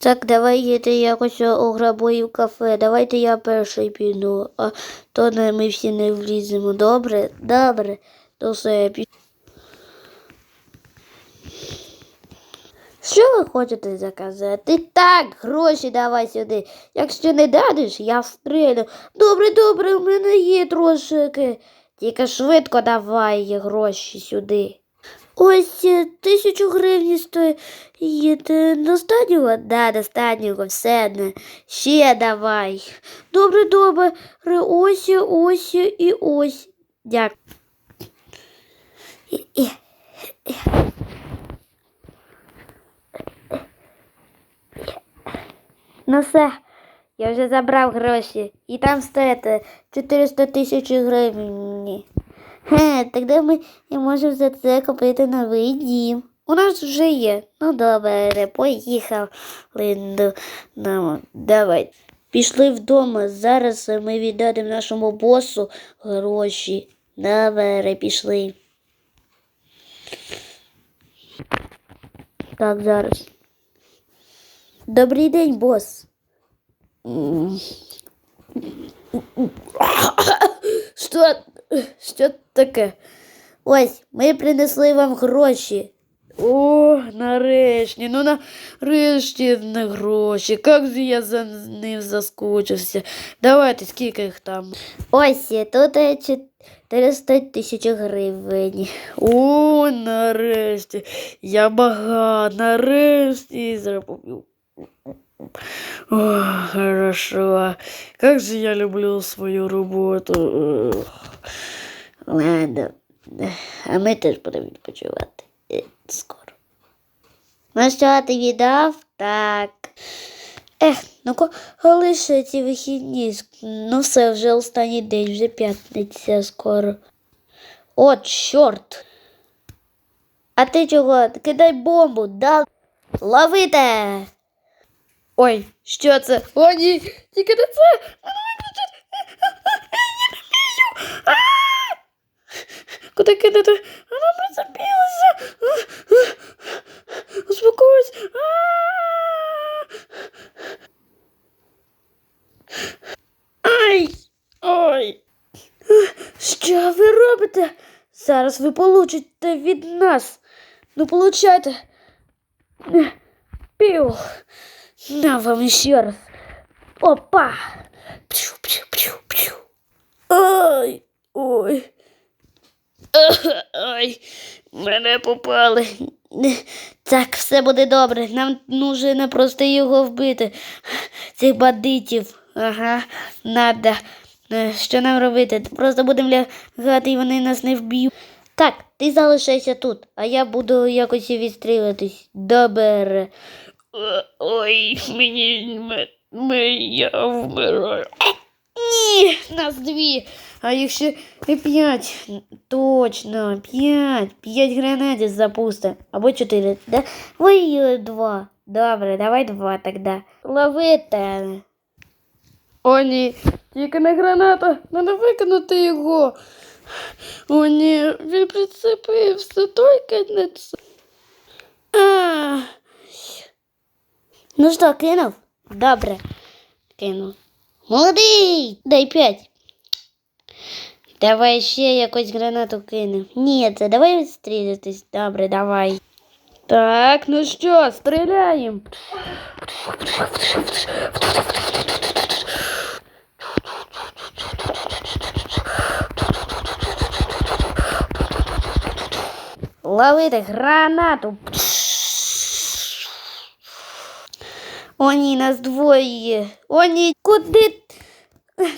Так, давайте якось ограбую кафе. Давайте я перший піду, а то ми всі не вліземо. Добре? Добре. То все Що ви хочете заказати? Так, гроші давай сюди. Якщо не дадеш, я встрелю. Добре, добре, у мене є трошки. Тільки швидко давай гроші сюди. Ось е, тисячу гривень стоїть. Достатнього? Да, достатнього, все одне. Ще давай. Добре, добре. Ось, ось і ось. Дякую. Ну все, я вже забрав гроші. І там стоїть 400 тисяч гривень. Хе, тоді ми можемо за це купити новий дім. У нас вже є. Ну добре, поїхали. Ну, ну, давай. Пішли вдома. Зараз ми віддадемо нашому босу гроші. Добре, пішли. Так, зараз. Добрий день, бос. Що, що таке? Ось, ми принесли вам гроші. О, нарешті, ну нарешті на гроші. Як же я за ним заскучився. Давайте, скільки їх там? Ось, тут 400 тисяч гривень. О, нарешті. Я багат, нарешті зробив. О, хорошо. Как же я люблю свою роботу. Ugh. Ладно. А ми теж будемо відпочивати. Е, Скоро. Ну що, ти віддав? Так. Ех, ну ко- коли ще ці вихідні? Ну все, вже останній день, вже п'ятниця скоро. О, чорт. А ти чого? Кидай бомбу, да? Ловите! Ой, що це? О, ні, тільки не це. Я не вмію. Куди кидати? Воно прицепилося. Успокойся. Ай! Ой! Що ви робите? Зараз ви получите від нас. Ну, получайте. Пів. На вам ще раз. Опа! Пшу, пшу, пшу, пшу. Ой, ой. Ой, мене попали. Так, все буде добре. Нам нужно просто його вбити. Цих бандитів. Ага, надо. Е, Що нам робити? Просто будемо лягати і вони нас не вб'ють. Так, ти залишайся тут, а я буду якось відстрілитись. Добре. Ой, мені ми, я вмираю. Ні, нас дві, а і п'ять. Точно, п'ять. П'ять гранатів запусти. Або чотири. Да? Ой, два. Добре, давай два тогда. Ловите. О, ні, тільки не граната, треба викинути його. О, ні, він прицепився, той кінець. А. Ну що, кинув? Добре. Кинув. Молодий! Дай п'ять. Давай ще якусь гранату кинемо. Ні, це давай стрілятись. Добре, давай. Так, ну що, стріляємо. Ловити гранату. О, ні, нас двоє. О, ні, куди?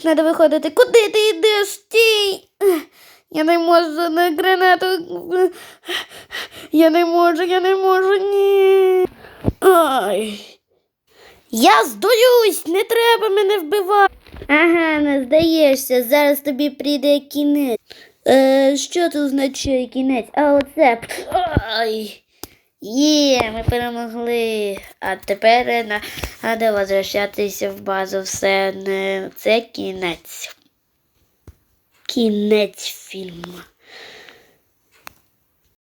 Надо виходити. Куди ти йдеш? Стій! Я не можу на гранату. Я не можу, я не можу, ні. Ай. Я здаюсь, не треба мене вбивати. Ага, не здаєшся, зараз тобі прийде кінець. Е, що це означає кінець? А оце. Ай. Є, ми перемогли. А тепер треба возвращатися в базу. Все не це кінець. Кінець фільму.